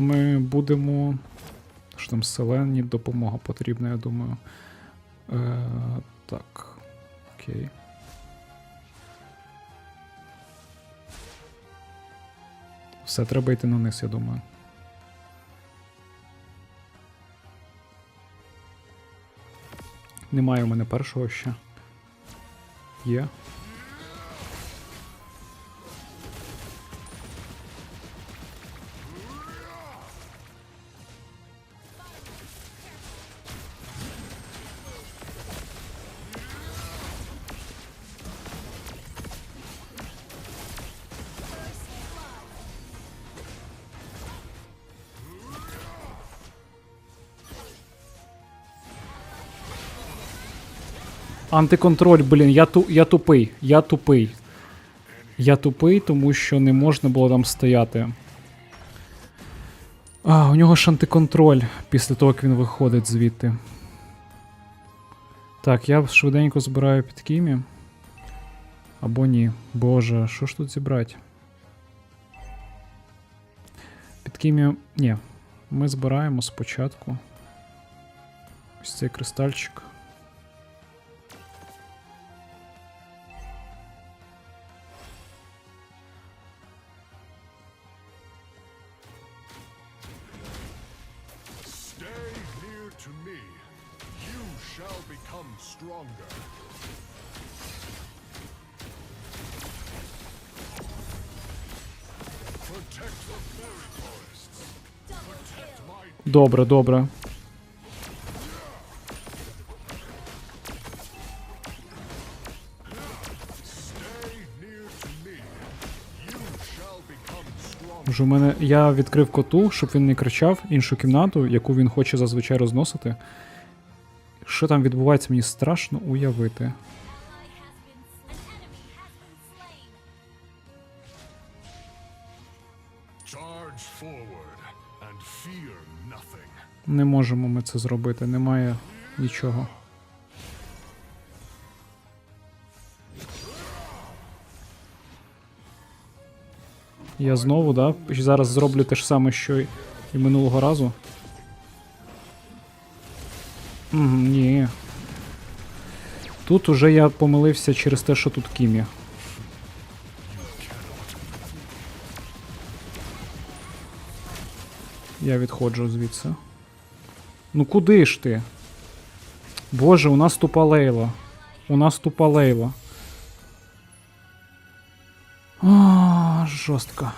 Ми будемо. Що там селені допомога потрібна, я думаю. Е, так. Окей. Все, треба йти на низ, я думаю. Немає у мене першого ще. Є. Антиконтроль, блін, я, ту, я тупий, я тупий. Я тупий, тому що не можна було там стояти. А, у нього ж антиконтроль після того, як він виходить звідти. Так, я швиденько збираю під кімі. Або ні. Боже, що ж тут зібрати? Під кімі. Ні. Ми збираємо спочатку. Ось цей кристальчик. Become stronger. Вже у мене я відкрив коту, щоб він не кричав іншу кімнату, яку він хоче зазвичай розносити. Що там відбувається, мені страшно уявити. Не можемо ми це зробити, немає нічого. Я знову, да? Зараз зроблю те ж саме, що і минулого разу. Угу, ні. Тут уже я помилився через те, що тут Кімі. Я відходжу звідси. Ну куди ж ти? Боже, у нас тупа лейла. У нас тупа лейла. А, жорстко.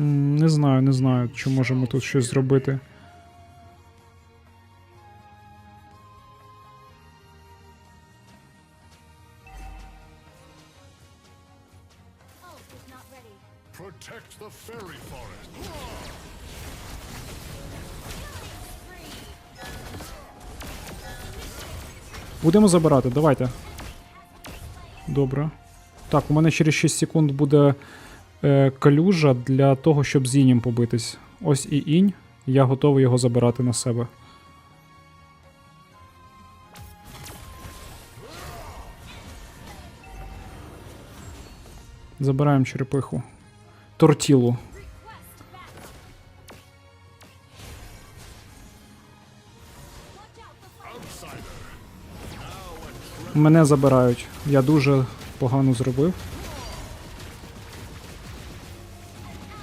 Не знаю, не знаю, чи можемо тут щось зробити. Будемо забирати, давайте. Добре. Так, у мене через 6 секунд буде е, калюжа для того, щоб з інем побитись. Ось і інь. Я готовий його забирати на себе. Забираємо черепиху. Тортілу. Мене забирають. Я дуже погано зробив.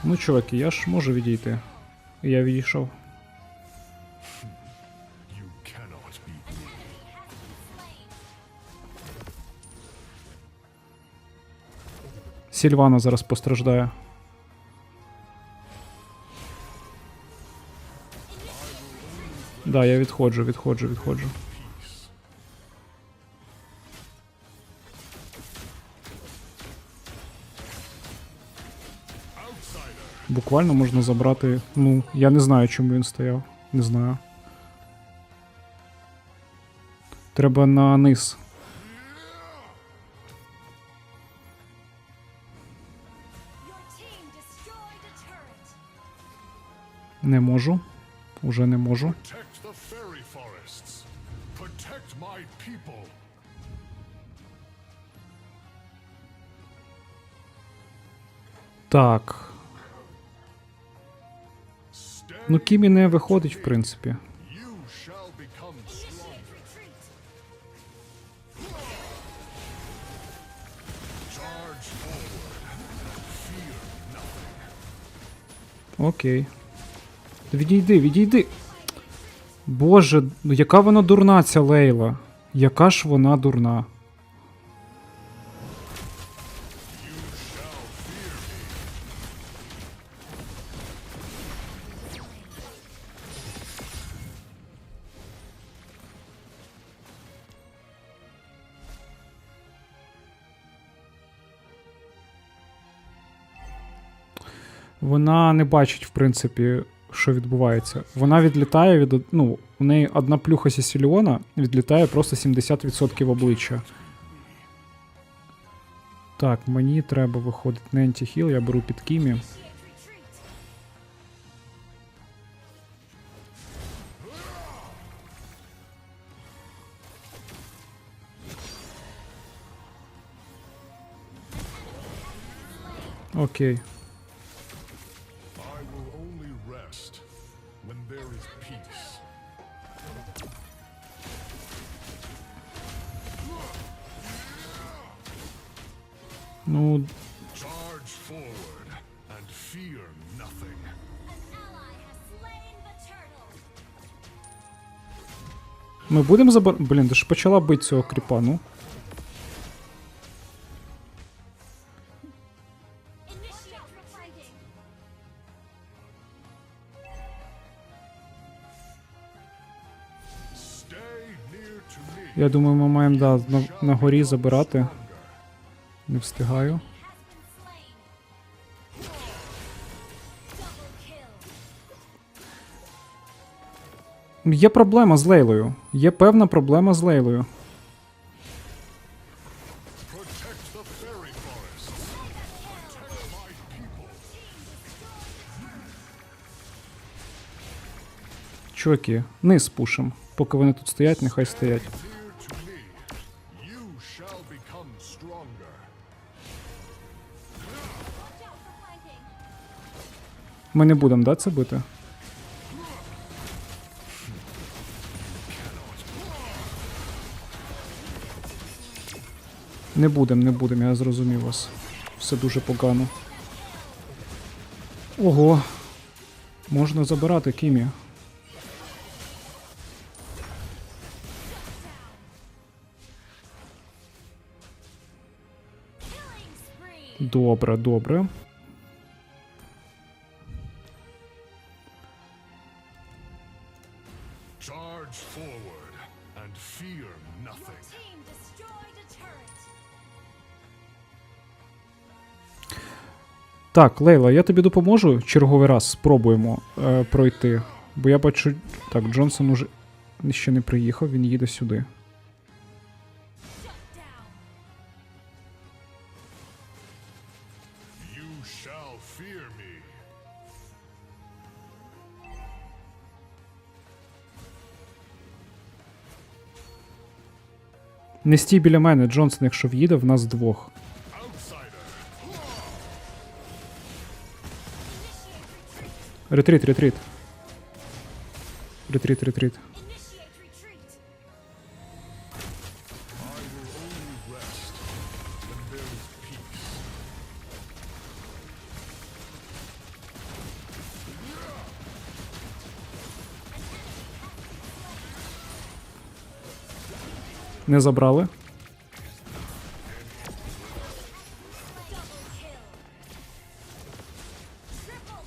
Ну, чуваки, я ж можу відійти. Я відійшов. Сільвана зараз постраждає. Да, я відходжу, відходжу, відходжу. буквально можна забрати. Ну, я не знаю, чому він стояв. Не знаю. Треба на низ. Не можу. Уже не можу. Так. Ну, Кімі не виходить, в принципі. Окей. Відійди, відійди. Боже, яка вона дурна, ця Лейла. Яка ж вона дурна. Вона не бачить, в принципі, що відбувається. Вона відлітає від. Ну, у неї одна плюха Сісіліона відлітає просто 70% обличчя. Так, мені треба виходити на антихіл, я беру під Кімі. Окей. Ну, ми будемо забор... Блін, ти ж почала бити цього кріпа, ну. Я думаю, ми маємо да, на, на горі забирати. Не встигаю. Є проблема з Лейлою. Є певна проблема з Лейлою. Чуваки, низ пушим. Поки вони тут стоять, нехай стоять. Ми не будемо, да, це бити? Не будем, не будем, я зрозумів вас. Все дуже погано. Ого. Можна забирати Кімі. Добре, добре. Charge forward and fear nothing. Team destroyed a turret. Так, Лейла, я тобі допоможу черговий раз спробуємо е, пройти. Бо я бачу. Так, Джонсон уже ще не приїхав, він їде сюди. You shall fear me. Не стій біля мене, Джонсон, якщо в'їде, в нас двох. Ретрит, Ретріт, ретріт. Ретріт, Не забрали.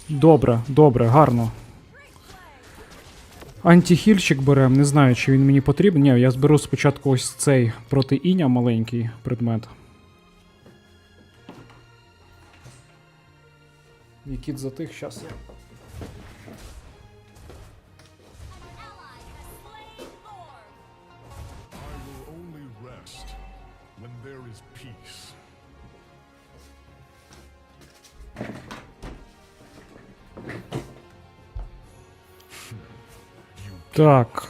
Добре, добре, гарно. Антихільчик берем, не знаю, чи він мені потрібен. Ні, я зберу спочатку ось цей проти іня маленький предмет. Нікіт затих, щас. Так.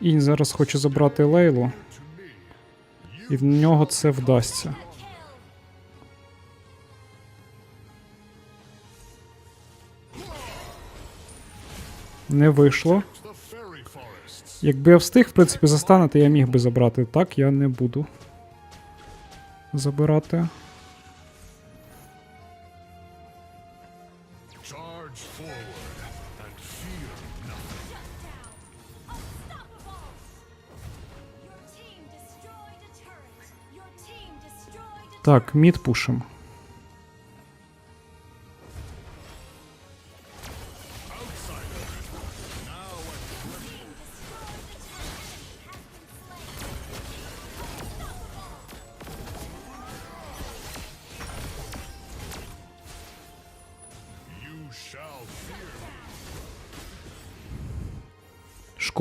Інь зараз хоче забрати Лейлу, і в нього це вдасться. Не вийшло. Якби я встиг, в принципі, застанути, я міг би забрати. Так, я не буду забирати. Так, мід пушим.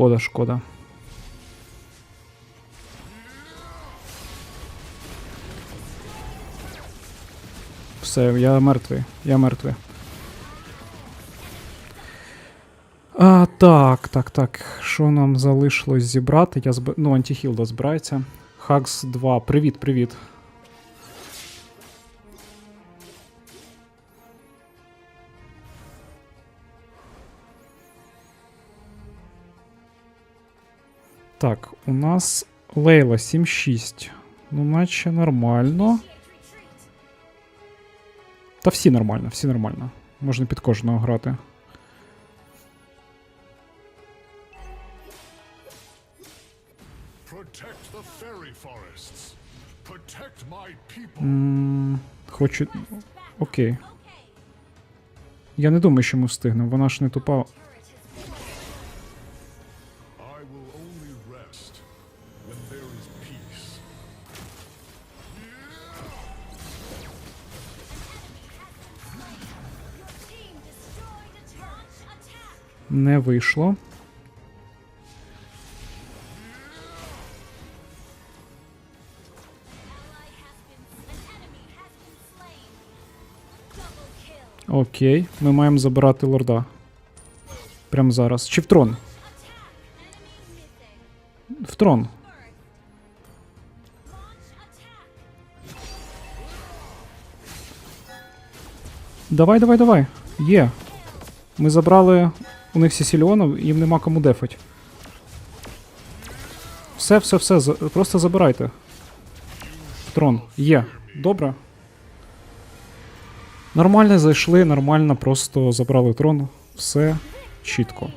Шкода, шкода. Все, я мертвий. Я мертвий. А, так, так, так. Що нам залишилось зібрати? Я зб... Ну, антихілда збирається. Хакс 2. Привіт, привіт. Так, у нас Лейла 7-6. Ну, наче нормально. Та всі нормально, всі нормально. Можна під кожного грати. М, Хочу. Окей. Я не думаю, що ми встигнемо. Вона ж не тупа. Double kill. Окей. Ми маємо забирати лорда. Прямо зараз. Чи в трон? В трон. Давай, давай, давай. Є. Ми забрали у них Сісільона, їм нема кому дефать. Все, все, все. Просто забирайте. Трон. Є. Добре. Нормально зайшли, нормально, просто забрали трон. Все чітко.